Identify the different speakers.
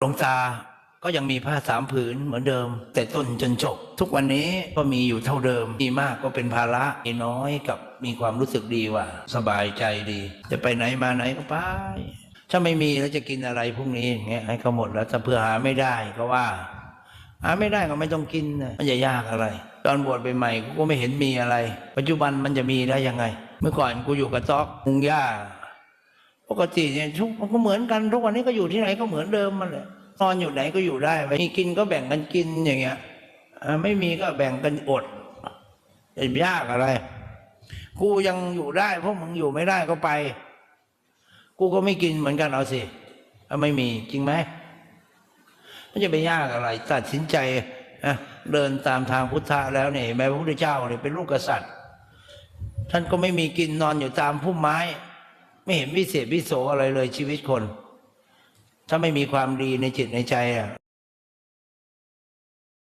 Speaker 1: หลวงตาก็ยังมีผ้าสามผืนเหมือนเดิม แต่ต้นจนจบ ทุกวันนี้ก็มีอยู่เท่าเดิม มีมากก็เป็นภาระมีน้อยกับมีความรู้สึกดีว่า สบายใจดี จะไปไหนมาไหนก็ไปถ้าไม่มีแล้วจะกินอะไรพรุ่งนี้อย่างเงี้ยให้เขาหมดแล้วถ้าเพื่อหาไม่ได้ก็ว่า หาไม่ได้ก็ไม่ต้องกินนะมันจะยากอะไร ตอนบวชไปใหม่กูก็ไม่เห็นมีอะไร ปัจจุบันมันจะมีได้ยังไง เมื่อก่อนกูอยู่กับต๊อกมุงย่า ปกติเนี่ยทุกมันก็เหมือนกันทุกวันนี้ก็อยู่ที่ไหนก็เหมือนเดิมมันเลยนอนอยู่ไหนก็อยู่ได้ไปมีกินก็แบ่งกันกินอย่างเงี้ยไม่มีก็แบ่งกันอดจะยากอะไร กูยังอยู่ได้พวกมึงอยู่ไม่ได้ก็ไป กูก็ไม่กินเหมือนกันเอาสิไม่มีจริงไหมมันจะไปยากอะไร ตัดสินใจเดินตามทางพุทธะแล้วเนี่ยเห็นไหมพระพุทธเจ้าเนี่ยเป็นลูกกษัตริย์ ท่านก็ไม่มีกินนอนอยู่ตามพุ่มไม้ ไม่เห็นวิเศษวิโสอะไรเลยชีวิตคน ถ้าไม่มีความดีในจิตในใจอะ